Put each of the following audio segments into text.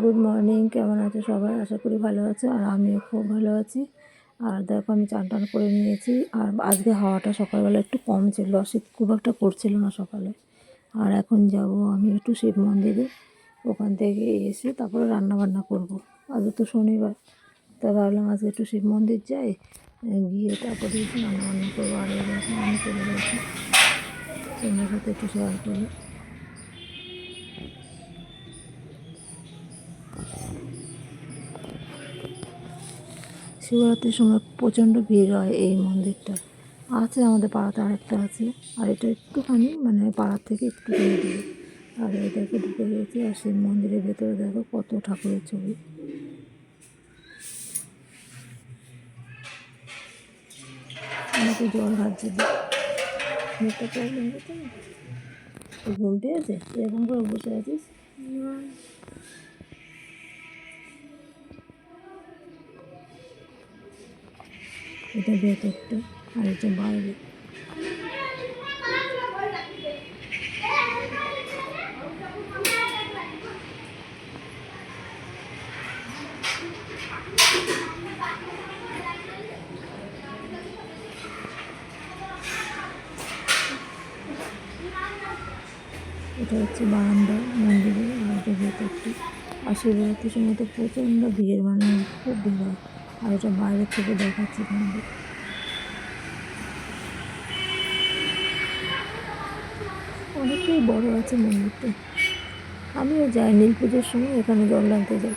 Good morning কেমন আছো সবাই? আশা করি ভালো আছো আর আমিও খুব ভালো আছি। আর দেখো, আমি চান টান করে নিয়েছি। আর আজকে হাওয়াটা সকালবেলা একটু কম ছিল, শীত খুব একটা করছিল না সকালে। আর এখন যাব আমি একটু শিব মন্দিরে, ওখান থেকে এসে তারপরে রান্না বান্না করব। আজ তো শনিবার, তা ভাবলাম আজকে একটু শিব মন্দির যাই গিয়ে তারপরে রান্না বান্না করব। আর আমি চলে গেছি তোমার সাথে একটু শেয়ার করি শিবরাত্রির সময় প্রচণ্ড ভিড় হয় এই মন্দিরটা। আছে আমাদের পাড়াতে আরেকটা আছে, আর এটা একটুখানি মানে পাড়ার থেকে একটু দূরে। আর এটাকে ঢুকে গেছি, আর সেই মন্দিরের ভেতরে দেখো কত ঠাকুরের ছবি। জল হাত দিল মুখটা প্রবলেম ঘুম পেয়েছে এরকম করে বসে আছিস? এটা ভেতরটা আর এটা বাইরে এটা হচ্ছে বারান্দা মন্দিরের আর এটা ভেতরটা আর শিবরাত্রির সময় তো প্রচণ্ড ভিড় মানে খুব ভিড় হয়। আর এটা বাইরে থেকে দেখাচ্ছি তোমাদের। অনেকটাই বড় আছে মন্দিরটা আমিও যাই নীল পুজোর সময় এখানে জল আনতে যাই।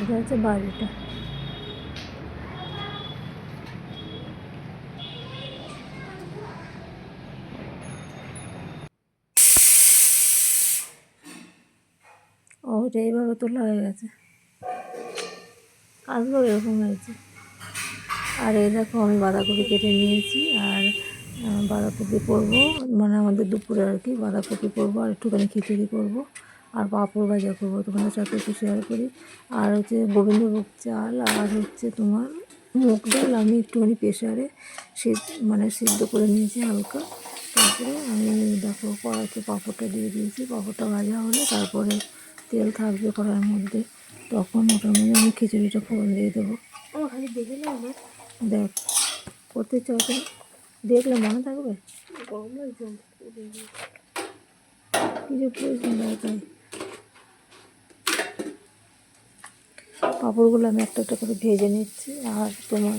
এটা হচ্ছে বাড়িটা ও, এটা এইভাবে তোলা হয়ে গেছে। কাজগুলো এরকম হয়েছে। আর এই দেখো, আমি বাঁধাকপি কেটে নিয়েছি, আর বাঁধাকপি করব। মানে আমাদের দুপুরে আর কি বাঁধাকপি করব, আর একটুখানি খিচুড়ি করব। আর পাঁপড় ভাজা করব তোমাদের সাথে একটু শেয়ার করি। আর হচ্ছে গোবিন্দভোগ চাল আর হচ্ছে তোমার মুগ ডাল আমি একটুখানি প্রেশারে সিদ্ধ মানে সিদ্ধ করে নিয়েছি হালকা। তারপরে আমি দেখো কড়াইতে পাঁপড়টা দিয়ে দিয়েছি পাঁপড়টা ভাজা হলে তারপরে তেল থাকবে কড়াইয়ের মধ্যে। তখন ওটার মধ্যে আমি খিচুড়িটা ফোড়ন দিয়ে দেবো। দেখে করতে চাইছে দেখলে মনে থাকবে? কিছু প্রয়োজন তাই পাঁপড়গুলো আমি একটা একটা করে ভেজে নিচ্ছি। আর তোমার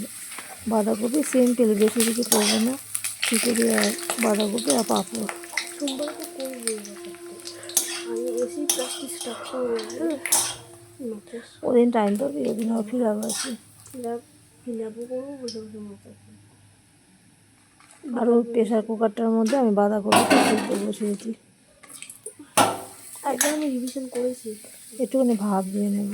বাঁধাকপি সেম তেল বেশি কিছু করব না খিচুড়ি আর বাঁধাকপি আর পাঁপড়। সোমবার তো করব আমি ওদিন টাইম পাবি ওদিন আবার ফিরাব আছে ফিলাপ ফিলাপও করব বসে বসে মাথা আর ওই প্রেশার কুকারটার মধ্যে আমি বাঁধাকপিটা সিদ্ধ বসিয়েছি একবার আমি রিভিশন করেছি। একটুখানি ভাব দিয়ে নেব।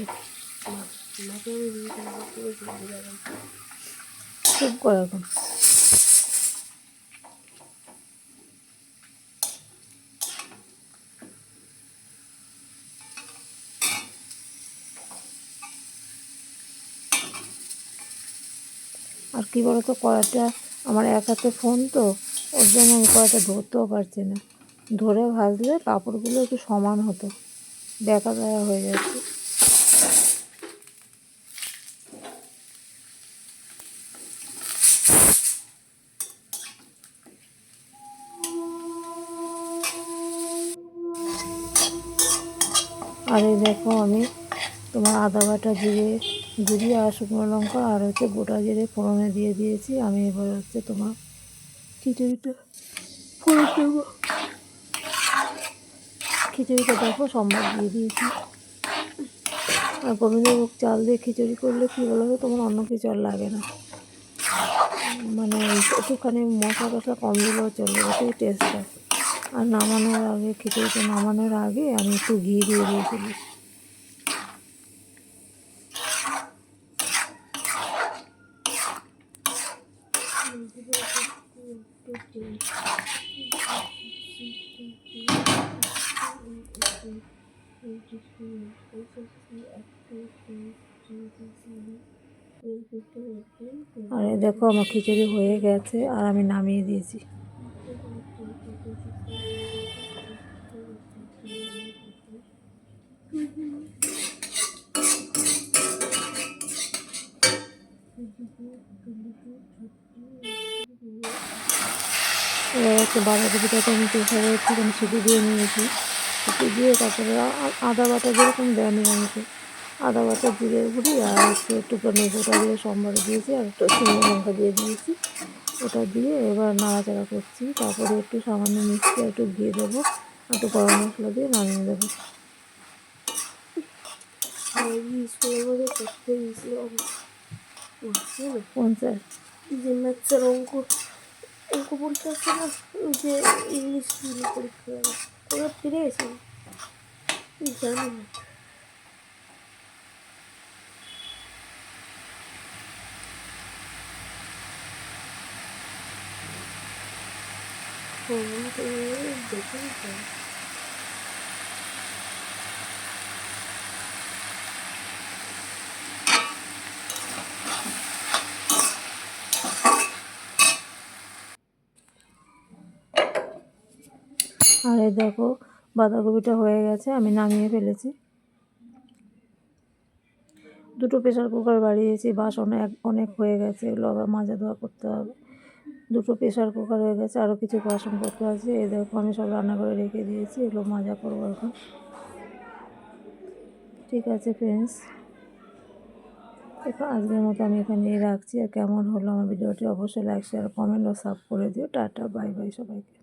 আর কি বলতো কড়াটা আমার এক হাতে ফোন তো, ওর জন্য আমি কড়াটা ধরতেও পারছি না। ধরে ভাজলে কাপড়গুলো একটু সমান হতো। দেখা দেখা হয়ে যাচ্ছে। আর এই দেখো আমি তোমার আদা বাটা জিরে জিরে আর শুকনো লঙ্কা আর হচ্ছে গোটা জিরে ফোড়নে দিয়ে দিয়েছি। আমি এবার হচ্ছে তোমার খিচুড়িটা ফোড়ন দেবো খিচুড়িটা দেখো সম্বাদ দিয়ে দিয়েছি। আর গোবিন্দভোগ চাল দিয়ে খিচুড়ি করলে কী বলো তোমার অন্য কিছু আর লাগে না। মানে একটুখানি মশলা টশলা কম দিলেও চলবে ওটাই টেস্ট আর নামানোর আগে খিচুড়িটা নামানোর আগে আমি একটু ঘি দিয়ে দিয়েছিলি আর দেখো, আমার খিচুড়ি হয়ে গেছে আর আমি নামিয়ে দিয়েছি। এবার হচ্ছে বাঁধাকপিটাকে আমি প্রেসারে একটুখানি সিটি দিয়ে নিয়েছি, সিটি দিয়ে তারপরে আদা বাটা যেরকম দেয় নিরামিষে আদা বাটা জিরের গুঁড়ি আর একটু একটুখানি গোটা দিয়ে সম্বারে দিয়েছি আর একটু শুকনো লঙ্কা দিয়ে দিয়েছি। ওটা দিয়ে এবার নাড়াচাড়া করছি, তারপরে একটু সামান্য মিষ্টি একটু ঘিয়ে দেবো একটু গরম মশলা দিয়ে নামিয়ে দেবো। স্কুলের মধ্যে বুঝছিল যে ম্যাথসের অঙ্ক অঙ্ক পরীক্ষা না যে ইংলিশ পরীক্ষা ওরা ফিরে গেছে জানি না দেখে দেখো, বাঁধাকপিটা হয়ে গেছে, আমি নামিয়ে ফেলেছি। দুটো প্রেশার কুকার বাড়িয়েছি বাসন এক অনেক হয়ে গেছে, এগুলো আবার মাজা ধোয়া করতে হবে। দুটো প্রেশার কুকার হয়ে গেছে আরও কিছু বাসনপত্র আছে, এই দেখো আমি সব রান্না করে রেখে দিয়েছি, এগুলো মাজা করব এখন। ঠিক আছে ফ্রেন্ডস এখন আজকের মতো আমি এখানেই রাখছি, আর কেমন হলো আমার ভিডিওটি অবশ্যই লাইক শেয়ার কমেন্ট ও সাব করে দিও। টাটা বাই বাই সবাইকে।